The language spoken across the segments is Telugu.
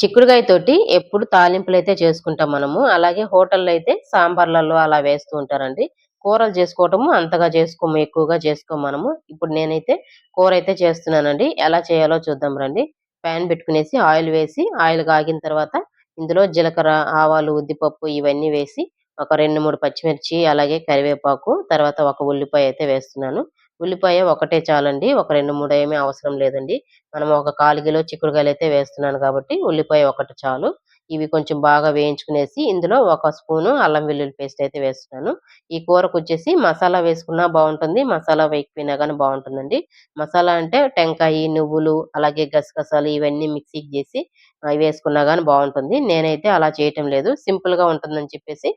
చిక్కుడుగాయ తోటి ఎప్పుడు తాలింపులు అయితే చేసుకుంటాం మనము అలాగే హోటల్లో అయితే సాంబార్లలో అలా వేస్తూ ఉంటారండి. కూరలు చేసుకోవటము అంతగా చేసుకోము ఎక్కువగా చేసుకోము మనము. ఇప్పుడు నేనైతే కూర అయితే చేస్తున్నానండి. ఎలా చేయాలో చూద్దాం రండి. ప్యాన్ పెట్టుకునేసి ఆయిల్ వేసి ఆయిల్ కాగిన తర్వాత ఇందులో జీలకర్ర ఆవాలు ఉద్దిపప్పు ఇవన్నీ వేసి ఒక రెండు మూడు పచ్చిమిర్చి అలాగే కరివేపాకు తర్వాత ఒక ఉల్లిపాయ అయితే వేస్తున్నాను. ఉల్లిపాయ ఒకటే చాలండి. ఒక రెండు మూడు ఏమీ అవసరం లేదండి. మనం ఒక కాలు కిలో చిక్కుడుకాయలు అయితే వేస్తున్నాను కాబట్టి ఉల్లిపాయ ఒకటి చాలు. ఇవి కొంచెం బాగా వేయించుకునేసి ఇందులో ఒక స్పూను అల్లం వెల్లుల్లి పేస్ట్ అయితే వేస్తున్నాను. ఈ కూరకు వచ్చేసి మసాలా వేసుకున్నా బాగుంటుంది మసాలా వేయకపోయినా కానీ బాగుంటుందండి. మసాలా అంటే టెంకాయ నువ్వులు అలాగే గసగసాలు ఇవన్నీ మిక్సీకి చేసి అవి వేసుకున్నా కానీ బాగుంటుంది. నేనైతే అలా చేయటం లేదు. సింపుల్గా ఉంటుందని చెప్పేసి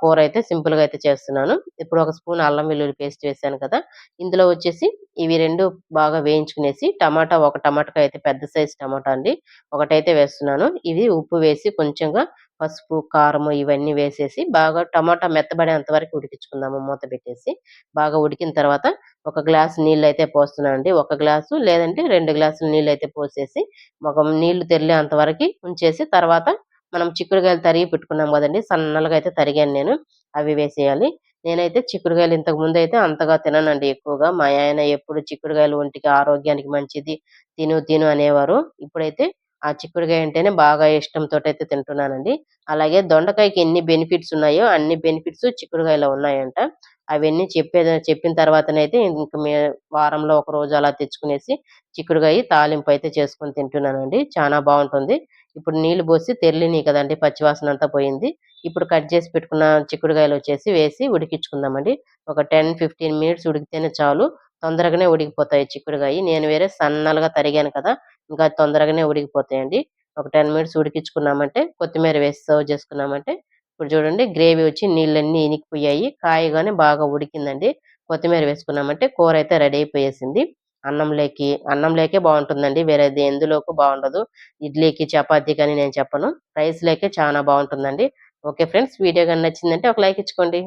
కూర అయితే సింపుల్గా అయితే చేస్తున్నాను. ఇప్పుడు ఒక స్పూన్ అల్లం వెల్లుల్లి పేస్ట్ వేసాను కదా ఇందులో వచ్చేసి ఇవి రెండు బాగా వేయించుకునేసి టమాటా ఒక టమాటాకాయ అయితే పెద్ద సైజ్ టమాటా అండి. ఒకటైతే వేస్తున్నాను. ఇది ఉప్పు వేసి కొంచెంగా పసుపు కారం ఇవన్నీ వేసేసి బాగా టమాటా మెత్తబడేంత వరకు ఉడికించుకుందాము మూత పెట్టేసి. బాగా ఉడికిన తర్వాత ఒక గ్లాసు నీళ్ళు అయితే పోస్తున్నాను అండి. ఒక గ్లాసు లేదంటే రెండు గ్లాసులు నీళ్ళు అయితే పోసేసి ఒక నీళ్ళు తెరిలేంత వరకు ఉంచేసి తర్వాత మనం చిక్కుడుకాయలు తరిగి పెట్టుకున్నాం కదండి. సన్నలుగా అయితే తరిగాను నేను. అవి వేసేయాలి. నేనైతే చిక్కుడుకాయలు ఇంతకు ముందు అయితే అంతగా తిననండి ఎక్కువగా. మా ఆయన ఎప్పుడు చిక్కుడుకాయలు ఒంటికి ఆరోగ్యానికి మంచిది తిను తిను అనేవారు. ఇప్పుడైతే ఆ చిక్కుడుకాయ అంటేనే బాగా ఇష్టంతో అయితే తింటున్నానండి. అలాగే దొండకాయకి ఎన్ని బెనిఫిట్స్ ఉన్నాయో అన్ని బెనిఫిట్స్ చిక్కుడుకాయలో ఉన్నాయంట. అవన్నీ చెప్పే చెప్పిన తర్వాతనైతే ఇంక వారంలో ఒక రోజు అలా తెచ్చుకునేసి చిక్కుడుకాయ తాలింపు అయితే చేసుకొని తింటున్నానండి. చాలా బాగుంటుంది. ఇప్పుడు నీళ్ళు పోసి తెరలిని కదండి పచ్చివాసన అంతా పోయింది. ఇప్పుడు కట్ చేసి పెట్టుకున్న చిక్కుడుకాయలు వచ్చేసి వేసి ఉడికించుకుందామండి. ఒక టెన్ ఫిఫ్టీన్ మినిట్స్ ఉడికితేనే చాలు. తొందరగానే ఉడికిపోతాయి చిక్కుడుకాయ. నేను వేరే సన్నలుగా తరిగాను కదా ఇంకా తొందరగానే ఉడికిపోతాయండి. ఒక టెన్ మినిట్స్ ఉడికించుకున్నామంటే కొత్తిమీర వేసి సర్వ్ చేసుకున్నామంటే ఇప్పుడు చూడండి గ్రేవీ వచ్చి నీళ్ళన్నీ ఇనికిపోయాయి. కాయగానే బాగా ఉడికిందండి. కొత్తిమీర వేసుకున్నామంటే కూర అయితే రెడీ అయిపోయేసింది. అన్నంలోకి అన్నంలోకే బాగుంటుందండి. వేరేది ఎందులోకి బాగుండదు. ఇడ్లీకి చపాతీ కానీ నేను చెప్పను. రైస్లోకే చాలా బాగుంటుందండి. ఓకే ఫ్రెండ్స్ వీడియో కానీ నచ్చిందంటే ఒక లైక్ ఇచ్చుకోండి.